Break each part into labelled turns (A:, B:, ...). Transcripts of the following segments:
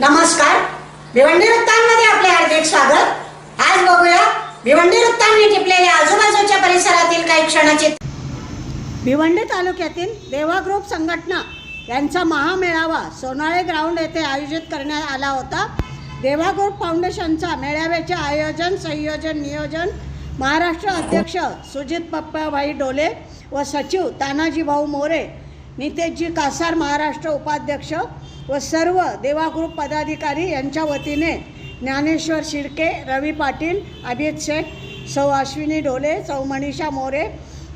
A: नमस्कार. भिवंडी वृत्तांमध्ये आपले हार्दिक स्वागत. आज बघूया भिवंडी वृत्तांनी टिपलेल्या आजूबाजूच्या परिसरातील काही क्षणाचे भिवंडी तालुक्यातील देवा ग्रुप संघटना यांचा महामेळावा सोनाळे ग्राउंड येथे आयोजित करण्यात आला होता. देवा ग्रुप फाउंडेशनचा मेळाव्याचे आयोजन संयोजन नियोजन महाराष्ट्र अध्यक्ष सुजित पप्पाभाई डोले व सचिव तानाजी भाऊ मोरे नितेशजी कासार महाराष्ट्र उपाध्यक्ष व सर्व देवागृप पदाधिकारी यांच्या वतीने ज्ञानेश्वर शिर्के रवी पाटील अभित शेख सौ अश्विनी ढोले सौ मनीषा मोरे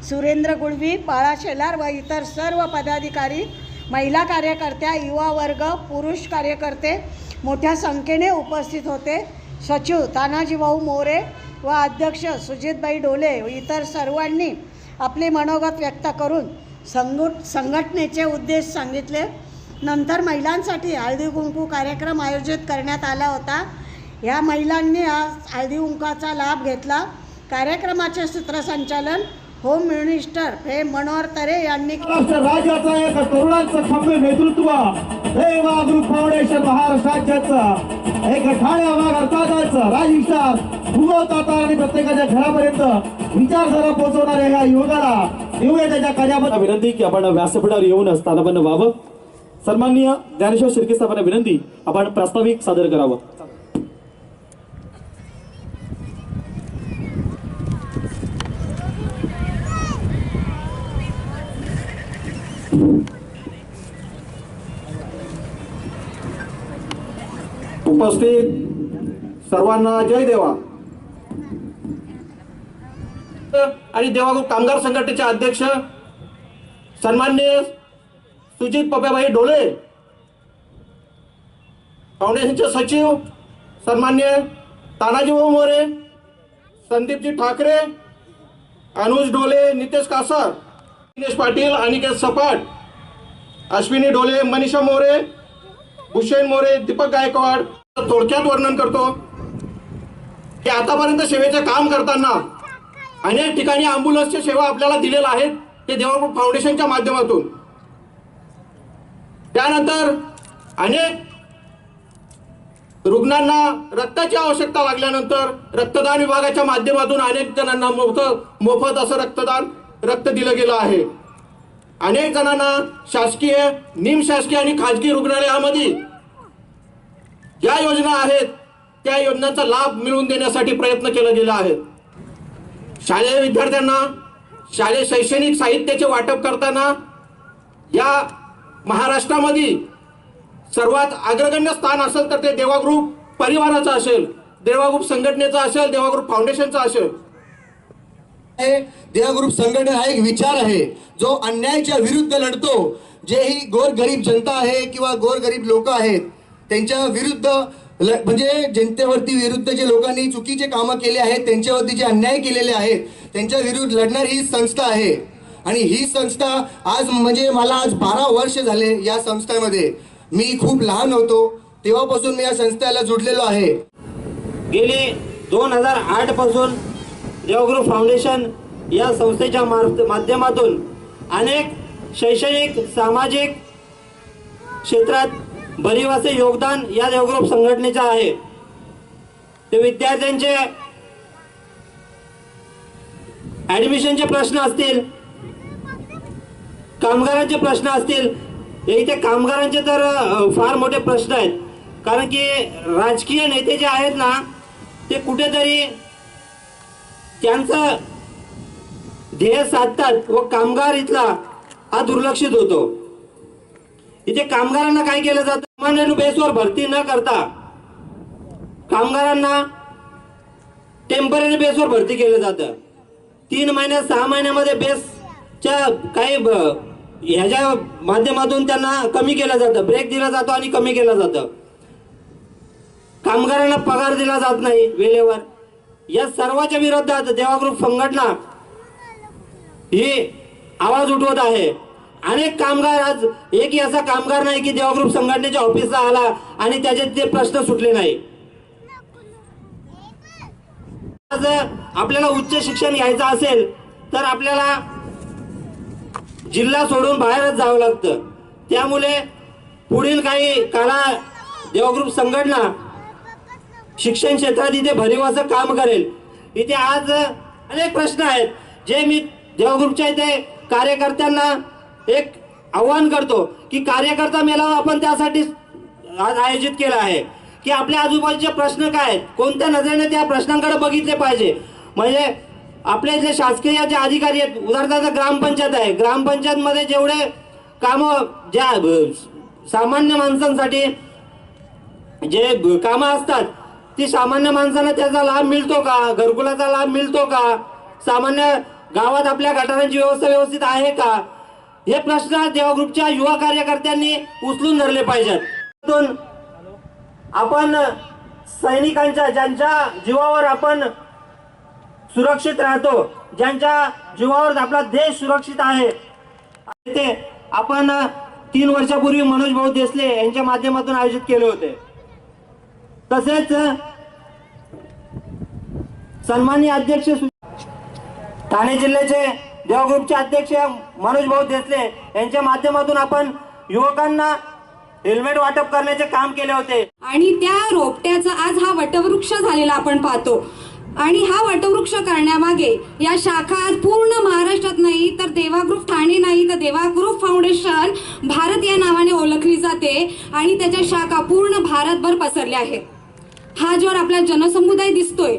A: सुरेंद्र गुळवी बाळा शेलार व इतर सर्व पदाधिकारी महिला कार्यकर्त्या युवा वर्ग पुरुष कार्यकर्ते मोठ्या संख्येने उपस्थित होते. सचिव तानाजीभाऊ मोरे व अध्यक्ष सुजितबाई डोले व इतर सर्वांनी आपले मनोगत व्यक्त करून संघ संघटनेचे उद्देश सांगितले. नंतर महिलांसाठी हळदी कुंकू कार्यक्रम आयोजित करण्यात आला होता. या महिलांनी आज हळदी कुंकाचा लाभ घेतला. कार्यक्रमाचे सूत्रसंचालन होम मिनिस्टर हे मनोहर तरे यांनी
B: महाराष्ट्र राज्याचं एक तरुणांचं खंबे नेतृत्व देवा ग्रुप फाउंडेशन महाराष्ट्र राज्याचं एक ठाण्या वाघ अर्थातच राजविचार फुगवतात आणि प्रत्येकाच्या घरापर्यंत विचारधारा पोहोचवणाऱ्या या युवकाला येऊया त्याच्या कार्याबद्दल
C: विनंती की आपण व्यासपीठावर येऊन स्थानपन्न व्हावं. सन्माननीय ज्ञानेश्वर शिर्के साहेबांना विनंती आपण प्रास्ताविक सादर करावं.
D: उपस्थित सर्वांना जय देवा. आणि देवाग्रुप कामगार संघटनेचे अध्यक्ष सन्मान्य सुजित पप्याबाई डोले. फाउंडेशनचे सचिव सन्मान्य तानाजीभाऊ मोरे संदीपजी ठाकरे अनुज डोले नितेश कासार दिनेश पाटील अनिकेत सपाट अश्विनी डोले मनीषा मोरे भूषण मोरे दीपक गायकवाड. थोडक्यात वर्णन करतो की आतापर्यंत सेवेचे काम करताना अनेक ठिकाणी अँब्युलन्सच्या सेवा आपल्याला दिलेल्या आहेत. ते देवापूर फाउंडेशनच्या माध्यमातून. त्यानंतर अनेक रुग्णांना रक्ताची आवश्यकता लागल्यानंतर रक्तदान विभागाच्या माध्यमातून अनेक जणांना मोफत मोफत असं रक्तदान रक्त दिलं गेलं आहे. अनेक जणांना शासकीय निमशासकीय आणि खाजगी रुग्णालयामध्ये ज्या योजना आहेत त्या योजनांचा लाभ मिळवून देण्यासाठी प्रयत्न केला गेला आहेत. शालेय विद्यार्थ्यांना शालेय शैक्षणिक साहित्याचे वाटप करताना या महाराष्ट्रामध्ये सर्वात अग्रगण्य स्थान असेल तर ते देवा ग्रुप परिवाराचं असेल देवा ग्रुप संघटनेचं असेल देवा ग्रुप फाउंडेशनचं असेल.
E: आहे देह ग्रुप संघटना हा एक विचार आहे. जो अन्यायाच्या विरुद्ध लढतो जे ही गोरगरीब जनता आहे किंवा गोरगरीब लोक आहेत त्यांच्या विरुद्ध ल- म्हणजे जनतेवरती विरुद्ध जे लोकांनी चुकीचे कामं केले आहेत त्यांच्यावरती जे अन्याय केलेले आहेत त्यांच्या विरुद्ध लढणारी ही संस्था आहे. आणि ही संस्था आज म्हणजे मला आज बारा वर्ष झाले या संस्थेमध्ये. मी खूप लहान होतो तेव्हापासून मी या संस्थेला जुडलेलो आहे.
F: गेली दोन हजार आठपासून देवगुरु फाउंडेशन या संस्थेच्या माध्यमातून अनेक शैक्षणिक सामाजिक क्षेत्रात भरीव असे योगदान या देवग्रुप संघटनेचे आहे. ते विद्यार्थ्यांचे ॲडमिशनचे प्रश्न असतील कामगारांचे प्रश्न असतील. हे इथे कामगारांचे तर फार मोठे प्रश्न आहेत. कारण की राजकीय नेते जे आहेत ना ते कुठेतरी त्यांचं ध्येय साधतात व कामगार इथला हा दुर्लक्षित होतो. इथे कामगारांना काय केलं जातं? सामान्य बेसवर भरती न करता कामगारांना टेंपररी बेसवर भरती केलं जातं. तीन महिन्यात सहा महिन्यामध्ये बेसच्या काही ह्याच्या माध्यमातून त्यांना कमी केलं जातं. ब्रेक दिला जातो आणि कमी केलं जातं. कामगारांना पगार दिला जात नाही वेळेवर. या सर्वाच्या विरोधात देवाग्रुप संघटना ही आवाज उठवत आहे. अनेक कामगार आज एक असा कामगार नाही की देवाग्रुप संघटनेच्या ऑफिसला आला आणि त्याचे ते प्रश्न सुटले नाही. आज आपल्याला उच्च शिक्षण घ्यायचं असेल तर आपल्याला जिल्हा सोडून बाहेरच जावं लागतं. त्यामुळे पुढील काही काळा देवग्रुप संघटना शिक्षण क्षेत्रात इथे भरीव असं काम करेल. इथे आज अनेक प्रश्न आहेत. जे मी देवग्रुपच्या इथे कार्यकर्त्यांना एक आव्हान करतो की कार्यकर्ता मेळावा आपण त्यासाठी आज आयोजित केला आहे. की आपल्या आजूबाजूचे प्रश्न काय आहेत? कोणत्या नजरेने त्या प्रश्नांकडे बघितले पाहिजे? म्हणजे आपले जे शासकीय जे अधिकारी आहेत उदाहरणार्थ ग्रामपंचायत आहे. ग्रामपंचायतमध्ये जेवढे कामं ज्या सामान्य माणसांसाठी जे कामं असतात ती सामान्य माणसांना त्याचा लाभ मिळतो का? घरकुलाचा लाभ मिळतो का? सामान्य गावात आपल्या गटारांची व्यवस्था व्यवस्थित आहे का? हे प्रश्न देवा ग्रुपच्या युवा कार्यकर्त्यांनी उचलून धरले पाहिजेत. आपण सैनिकांच्या ज्यांच्या जीवावर आपण सुरक्षित राहतो. ज्यांच्या जीवावर आपला देश सुरक्षित आहे. ते आपण तीन वर्षापूर्वी मनोज भाऊ देसले यांच्या माध्यमातून आयोजित केले होते. तसेच सन्माननीय अध्यक्ष ठाणे जिल्ह्याचे देवा ग्रुपचे अध्यक्ष मनोज भाऊ देसले यांच्या माध्यमातून आपण युवकांना हेल्मेट वाटप करण्याचे काम केले होते.
G: आणि त्या रोपट्याचा आज हा वटवृक्ष झालेला आपण पाहतो. आणि हा वटवृक्ष करण्यामागे या शाखा पूर्ण महाराष्ट्रात नाही तर देवा ग्रुप ठाणे नाही तर देवा ग्रुप फाउंडेशन भारत या नावाने ओळखली जाते आणि त्याच्या शाखा पूर्ण भारतभर पसरल्या आहेत. हा जो आपला जनसमुदाय दिसतोय.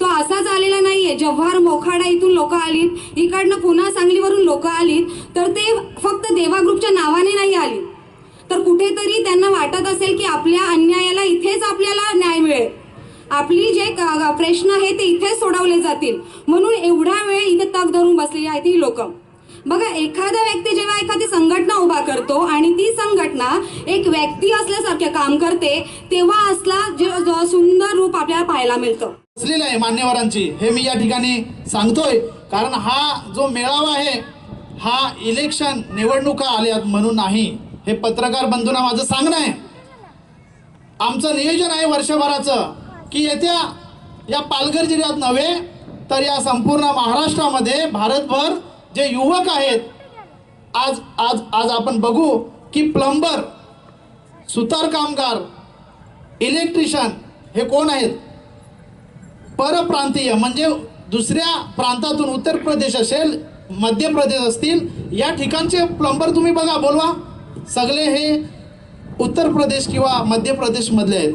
G: तो असाच आलेला नाहीये. जव्हार मोखाडा इथून लोक आलीत इकडनं पुन्हा सांगलीवरून लोक आलीत तर ते फक्त देवा ग्रुपच्या नावाने नाही आली. तर कुठेतरी त्यांना वाटत असेल की आपल्या अन्यायाला इथेच आपल्याला न्याय मिळेल. आपली जे प्रश्न आहे ते इथेच सोडवले जातील. म्हणून एवढा वेळ इथे तग धरून बसलेली आहेत ही लोक. बघा एखादा व्यक्ती जेव्हा एखादी संघटना उभा करतो आणि ती संघटना एक व्यक्ती असल्यासारखे काम करते तेव्हा असला जे सुंदर रूप आपल्याला पाहायला मिळतं.
H: असलेलं आहे मान्यवरांची. हे मी या ठिकाणी सांगतोय. कारण हा जो मेळावा आहे हा इलेक्शन निवडणुका आल्यात म्हणून नाही. हे पत्रकार बंधूंना माझं सांगणं आहे. आमचं नियोजन आहे वर्षभराचं. की येत्या या पालघर जिल्ह्यात नव्हे तर या संपूर्ण महाराष्ट्रामध्ये भारतभर जे युवक आहेत आज आज आज आपण बघू की प्लंबर सुतार कामगार इलेक्ट्रिशियन हे कोण आहेत? परप्रांतीय म्हणजे दुसऱ्या प्रांतातून उत्तर प्रदेश असेल मध्य प्रदेश असतील या ठिकाणचे प्लंबर तुम्ही बघा बोलवा. सगळे हे उत्तर प्रदेश किंवा मध्य प्रदेशमधले आहेत.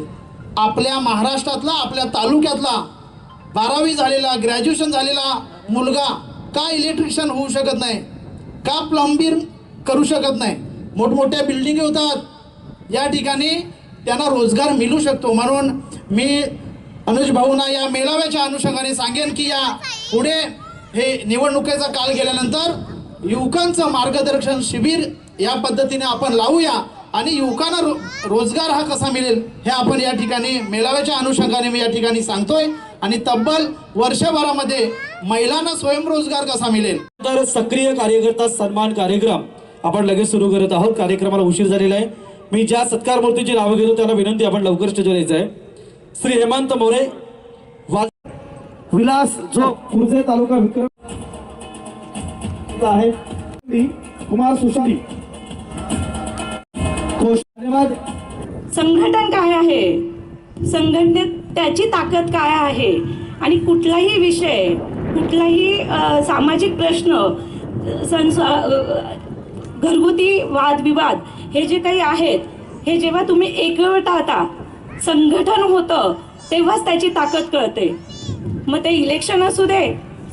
H: आपल्या महाराष्ट्रातला आपल्या तालुक्यातला बारावी झालेला ग्रॅज्युएशन झालेला मुलगा का इलेक्ट्रिशियन होऊ शकत नाही का प्लंबिंग करू शकत नाही. मोठमोठ्या बिल्डिंग होतात. या ठिकाणी त्यांना रोजगार मिळू शकतो. म्हणून मी अनुज भाऊना या मेळाव्याच्या अनुषंगाने सांगेन की या पुढे हे निवडणुकीचा काल गेल्यानंतर युवकांचं मार्गदर्शन शिबिर या पद्धतीने आपण लावूया. आणि युवकांना रो रोजगार हा कसा मिळेल हे आपण या ठिकाणी मेळाव्याच्या अनुषंगाने मी या ठिकाणी सांगतोय. आणि तब्बल वर्षभरामध्ये महिलांना स्वयंरोजगार कसा मिळेल?
B: तर सक्रिय कार्यकर्ता सन्मान कार्यक्रम. आपण लगेच सुरू करत आहोत. कार्यक्रमाला उशीर झालेला आहे. मी ज्या सत्कार मूर्तीची नावं घेतो त्याला विनंती आपण लवकर स्टेजवर यायचं आहे. श्री हेमंत मोरे विलास जो कुर्जे तालुका विक्रम आहे कुमार सुशाली. धन्यवाद.
I: संघटन काय आहे? संघटनेत त्याची ताकद काय आहे? आणि कुठलाही विषय कुठलाही सामाजिक प्रश्न संसा घरगुती वादविवाद हे जे काही आहेत हे जेव्हा तुम्ही एकवटाता संघटन होतं तेव्हाच त्याची ताकद कळते. मग ते इलेक्शन असू दे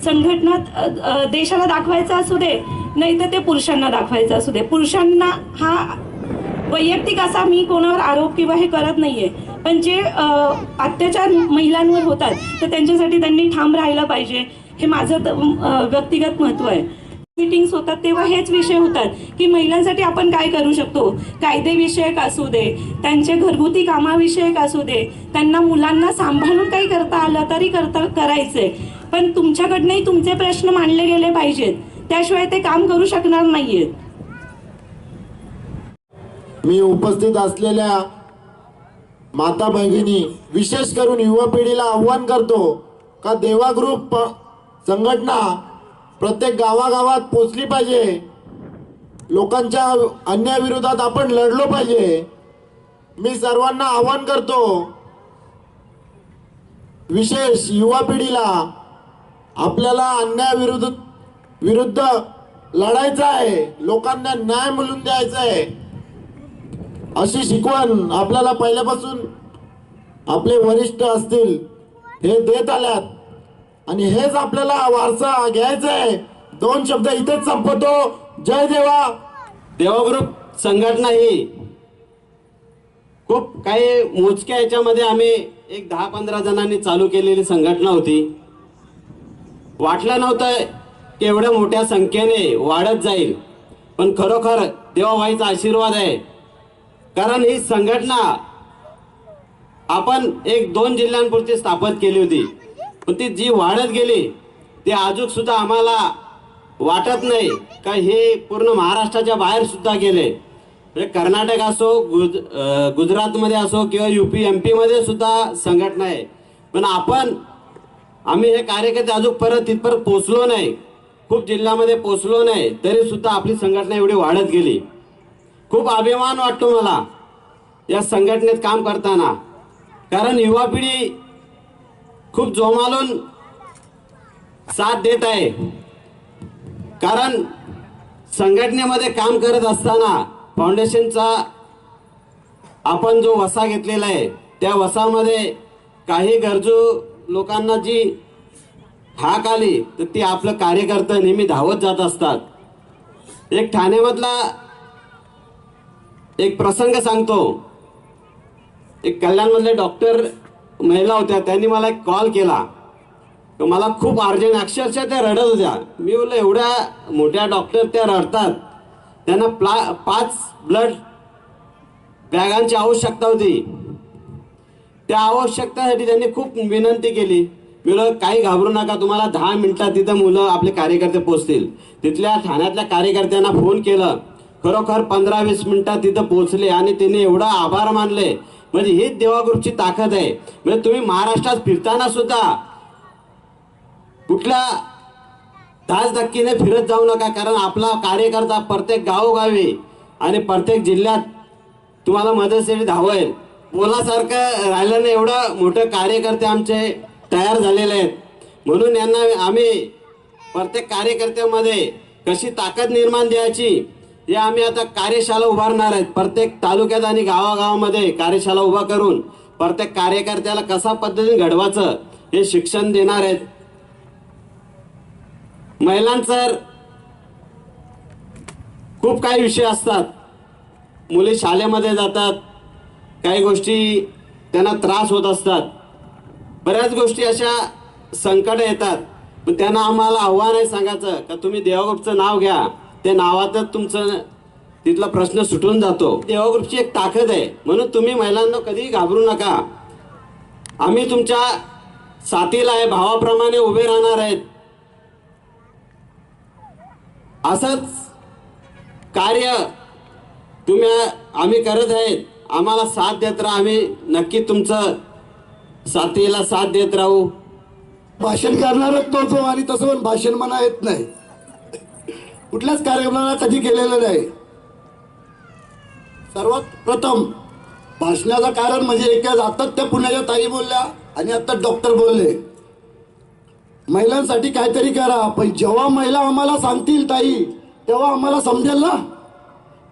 I: संघटनात देशाला दाखवायचं असू दे नाही तर ते पुरुषांना दाखवायचं असू दे. पुरुषांना हा वैयक्तिक असा मी कोणावर आरोप किंवा हे करत नाहीये. पण जे अत्याचार महिलांवर होतात तर त्यांच्यासाठी त्यांनी ठाम राहायला पाहिजे. हे माझं व्यक्तिगत महत्त्व आहे. मीटिंग्स होतात तेव्हा हेच विषय होतात की महिलांसाठी आपण काय करू शकतो? कायदेविषयक असू दे त्यांचे घरगुती कामाविषयक असू दे त्यांना मुलांना सांभाळून काही करता आलं तरी करता करायचंय. पण तुमच्याकडनंही तुमचे प्रश्न मांडले गेले पाहिजेत. त्याशिवाय ते काम करू शकणार नाहीयेत.
J: मी उपस्थित असलेल्या माता भगिनी विशेष करून युवा पिढीला आव्हान करतो का देवा ग्रुप प- संघटना प्रत्येक गावागावात पोचली पाहिजे. लोकांच्या अन्यायाविरोधात आपण लढलो पाहिजे. मी सर्वांना आवाहन करतो विशेष युवा पिढीला आपल्याला अन्यायाविरुद्ध विरुद्ध लढायचं आहे. लोकांना न्याय मिळून द्यायचा आहे. अशी शिकवण आपल्याला पहिल्यापासून आपले वरिष्ठ असतील हे देत आल्यात. आणि हेच आपल्याला वारसा घ्यायचा आहे. दोन शब्द इथेच संपवतो. जय देवा.
K: देवग्रुप संघटना ही खूप काही मोजक्या याच्यामध्ये आम्ही एक दहा पंधरा जणांनी चालू केलेली संघटना होती. वाटलं नव्हतं की एवढ्या मोठ्या संख्येने वाढत जाईल. पण खरोखर देवाबाईचा आशीर्वाद आहे. कारण ही संघटना आपण एक दोन जिल्ह्यांपुरती स्थापित केली होती. पण ती जी वाढत गेली ती अजून सुद्धा आम्हाला वाटत नाही का हे पूर्ण महाराष्ट्राच्या बाहेर सुद्धा गेले. म्हणजे कर्नाटक असो गुज गुजरातमध्ये असो किंवा यू पी एम पीमध्ये सुद्धा संघटना आहे. पण आपण आम्ही हे कार्यकर्ते अजून परत तिथपर्यंत पोचलो नाही. खूप जिल्ह्यामध्ये पोचलो नाही तरी सुद्धा आपली संघटना एवढी वाढत गेली. खूप अभिमान वाटतो मला या संघटनेत काम करताना. कारण युवा पिढी खूप जोमालून साथ देत आहे. कारण संघटनेमध्ये काम करत असताना फाउंडेशनचा आपण जो वसा घेतलेला आहे त्या वसामध्ये काही गरजू लोकांना जी हाक आली तर ती आपलं कार्यकर्ता नेहमी धावत जात असतात. एक ठाण्यामधला एक प्रसंग सांगतो. एक कल्याणमधले डॉक्टर महिला होत्या त्यांनी मला एक कॉल केला. तर मला खूप अर्जंट अक्षरशः त्या रडत होत्या. मी बोललो एवढ्या मोठ्या डॉक्टर त्या रडतात. त्यांना प्ला पाच ब्लड बॅगांची आवश्यकता होती. त्या आवश्यकतेसाठी त्यांनी खूप विनंती केली. मी काही घाबरू नका तुम्हाला दहा मिनिटात तिथं मुलं आपले कार्यकर्ते पोहोचतील तिथल्या ठाण्यातल्या कार्यकर्त्यांना फोन केलं. खरोखर पंधरा वीस मिनिटात तिथं पोहोचले आणि तिने एवढा आभार मानले. म्हणजे हीच देवाग्रुपची ताकद आहे. म्हणजे तुम्ही महाराष्ट्रात फिरताना सुद्धा कुठल्या धास धक्कीने फिरत जाऊ नका. कारण आपला कार्यकर्ता प्रत्येक गावोगावी आणि प्रत्येक जिल्ह्यात तुम्हाला मदतसाठी धावेल. बोलासारखं राहिल्याने एवढं मोठं कार्यकर्ते आमचे तयार झालेले आहेत. म्हणून यांना आम्ही प्रत्येक कार्यकर्त्यामध्ये कशी ताकद निर्माण द्यायची या आम्ही आता कार्यशाळा उभारणार आहेत. प्रत्येक तालुक्यात आणि गावागावामध्ये कार्यशाळा उभा करून प्रत्येक कार्यकर्त्याला कसा पद्धतीने घडवायचं हे शिक्षण देणार आहेत. महिलांचं खूप काही विषय असतात. मुली शाळेमध्ये जातात. काही गोष्टी त्यांना त्रास होत असतात. बऱ्याच गोष्टी अशा संकट येतात. पण त्यांना आम्हाला आव्हान आहे सांगायचं का तुम्ही देवागुपचं नाव घ्या. त्या नावातच तुमचं तिथला प्रश्न सुटून जातो. देवग्रुपची एक ताकद आहे. म्हणून तुम्ही महिलांना कधीही घाबरू नका. आम्ही तुमच्या साथीला आहे भावाप्रमाणे उभे राहणार आहेत. असंच कार्य तुम्ही आम्ही करत आहेत. आम्हाला साथ देत राहा. आम्ही नक्की तुमचं साथीला साथ देत राहू.
L: भाषण करणारच नव्हतो आणि तसं पण भाषण म्हणा येत नाही. कुठल्याच कार्यक्रमाला कधी केलेलं नाही. सर्वात प्रथम भाषणाचं कारण म्हणजे एकाच आता त्या पुण्याच्या ताई बोलल्या आणि आता डॉक्टर बोलले. महिलांसाठी काहीतरी करा पण जेव्हा महिला आम्हाला सांगतील ताई तेव्हा आम्हाला समजेल ना.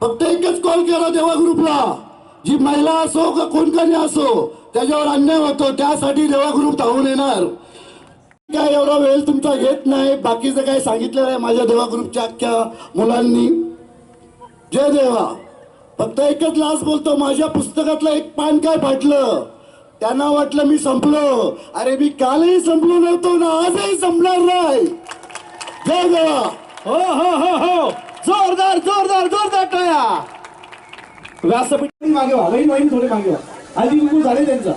L: फक्त एकच कॉल करा देवा ग्रुपला जी महिला असो का कोणकोणी असो त्याच्यावर अन्याय होतो त्यासाठी देवा ग्रुप धावून येणार. काय एवढा वेळ तुमचा घेत नाही. बाकीचं काय सांगितलं नाही माझ्या देवा ग्रुपच्या अख्ख्या मुलांनी. जय देवा. फक्त एकच लाच बोलतो माझ्या पुस्तकातलं एक पान काय फाटलं? त्यांना वाटलं मी संपलो. अरे मी कालही संपलो नव्हतो ना आजही संपणार नाही. जय देवा.
B: हो हो हो हो. जोरदार जोरदार जोरदार टाळ्या. व्यासपीठ मागे व्हा. वाईन थोडे मागे व्हा. कुंकू झाले त्यांचा.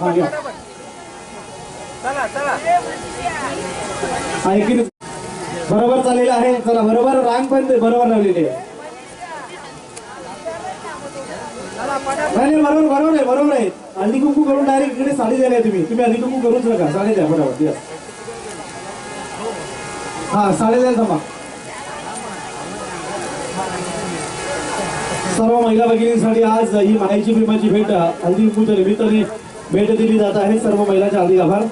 B: मागे बरोबर चाललेलं आहे. चला बरोबर रांग पण बरोबर लावलेली आहे. नाही बरोबर बरोबर आहे बरोबर आहे. हल्दी कुंकू करून डायरेक्ट इकडे साडी द्यायला तुम्ही. तुम्ही हल्दी कुंकू करूच नका. साडी द्या बरोबर. हा साडी द्या जमा सर्व महिला भगिनींसाठी आज ही माहिती प्रेमाची भेट हल्दी कुंकूच्या निमित्ताने भेट दिली जात आहे. सर्व महिलांचे हार्दिक आभार.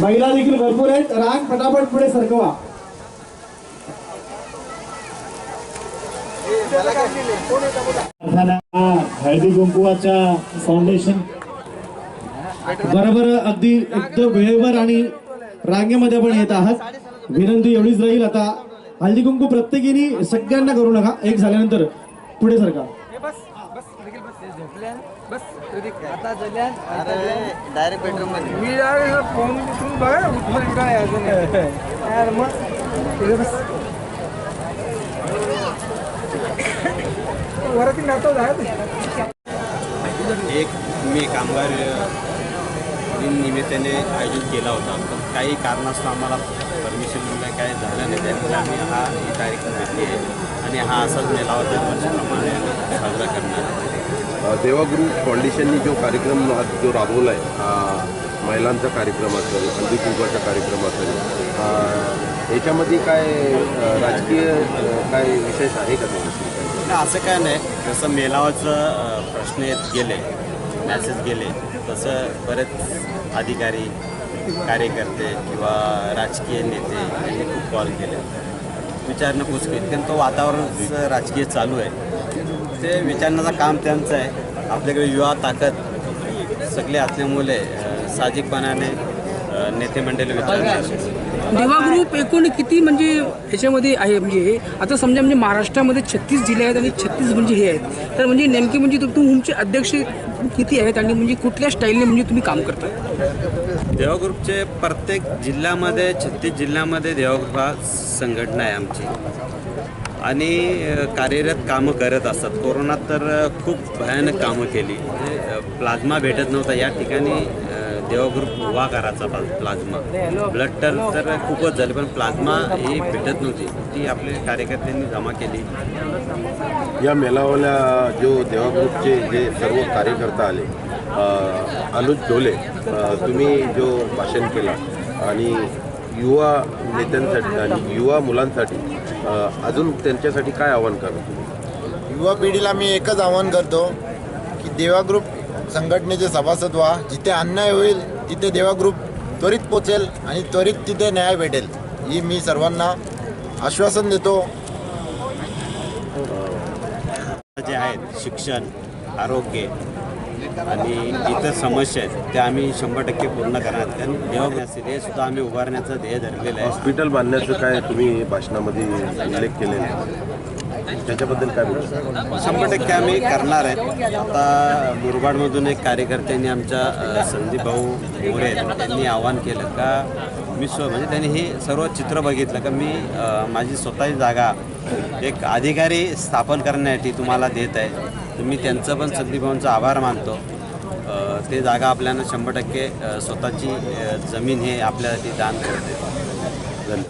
B: महिला देखील भरपूर आहेत. रांग फटाफट पुढे सरकवा.
H: हळदी कुंकुवाच्या फाउंडेशन
B: बरोबर अगदी एकदम वेळेवर आणि रांगेमध्ये पण येत आहात. विनंती एवढीच राहील आता. हळदी कुंकू प्रत्येकीने सगळ्यांना करू नका. एक झाल्यानंतर पुढे सरका.
M: डायरेक्ट बेडरूममध्ये.
K: एक मी कामगार दिन निमित्ताने आयोजित केला होता. पण काही कारणास्तव आम्हाला परमिशन मिळणं काय झालं नाही. त्यामुळे आम्ही हा ही तारीख घेतली आहे. आणि हा असाच मेळावा दरवर्षीप्रमाणे साजरा करणार आहे
L: देवागुरु फाउंडेशननी जो कार्यक्रम जो राबवला आहे महिलांचा कार्यक्रम असेल हल्दी कुंकवाचा कार्यक्रम असेल याच्यामध्ये काय राजकीय काय विशेष आहे का
K: नाही, असं काय नाही. जसं मेलावाचं प्रश्न येत गेले मॅसेज गेले तसं बरेच अधिकारी कार्यकर्ते किंवा राजकीय नेते यांनी खूप कॉल केले. विचारणं पूस केली. कारण तो वातावरण राजकीय चालू आहे. ते विचारण्याचं काम त्यांचं आहे. आपल्याकडे युवा ताकद सगळे असल्यामुळे साहजिकपणाने नेते मंडळी विचारणार
N: देवा ग्रुप एकूण किती म्हणजे ह्याच्यामध्ये आहे? म्हणजे आता समजा म्हणजे महाराष्ट्रामध्ये छत्तीस जिल्हे आहेत आणि छत्तीस म्हणजे हे आहेत. तर म्हणजे नेमके म्हणजे तुमचे अध्यक्ष किती आहेत आणि म्हणजे कुठल्या स्टाईलने म्हणजे तुम्ही काम करता?
K: देवा ग्रुपचे प्रत्येक जिल्ह्यामध्ये छत्तीस जिल्ह्यामध्ये देवा ग्रुप हा संघटना आहे आमची. आणि कार्यरत कामं करत असतात. कोरोनात तर खूप भयानक कामं केली. प्लाझ्मा भेटत नव्हता. या ठिकाणी देवाग्रुप उभा करायचा प्लाझ्मा. ब्लड तर तर खूपच झाले पण प्लाझ्मा ही भेटत नव्हती. ती आपले कार्यकर्त्यांनी जमा केली.
L: या मेळाव्याला जो देवाग्रुपचे जे सर्व कार्यकर्ता आले अनुज ढोले तुम्ही जो भाषण केला आणि युवा नेत्यांसाठी आणि युवा मुलांसाठी अजून त्यांच्यासाठी काय आव्हान करा तुम्ही
J: युवा पिढीला मी एकच आवाहन करतो की देवा ग्रुप संघटनेचे सभासद व्हा. जिथे अन्याय होईल तिथे देवा ग्रुप त्वरित पोचेल आणि त्वरित तिथे न्याय भेटेल. ही मी सर्वांना आश्वासन देतो.
K: जे आहेत शिक्षण आरोग्य आणि इतर समस्या आहेत त्या आम्ही शंभर टक्के पूर्ण करणार कारण देवा असतील हे सुद्धा आम्ही उभारण्याचं ध्येय धरलेलं आहे.
L: हॉस्पिटल बांधण्याचं काय तुम्ही भाषणामध्ये उल्लेख केलेला आहे? त्याच्याबद्दल काय
K: शंभर टक्के आम्ही करणार आहेत. आता मुरबाडमधून एक कार्यकर्त्यांनी आमच्या संदीप भाऊ मोरे त्यांनी आवाहन केलं का मी स्व म्हणजे त्यांनी हे सर्व चित्र बघितलं का मी माझी स्वतःची जागा एक अधिकारी स्थापन करण्यासाठी तुम्हाला देत आहे. तर मी त्यांचं पण संदीप आभार मानतो. ते जागा आपल्याला शंभर टक्के स्वतःची जमीन हे आपल्यासाठी दान करते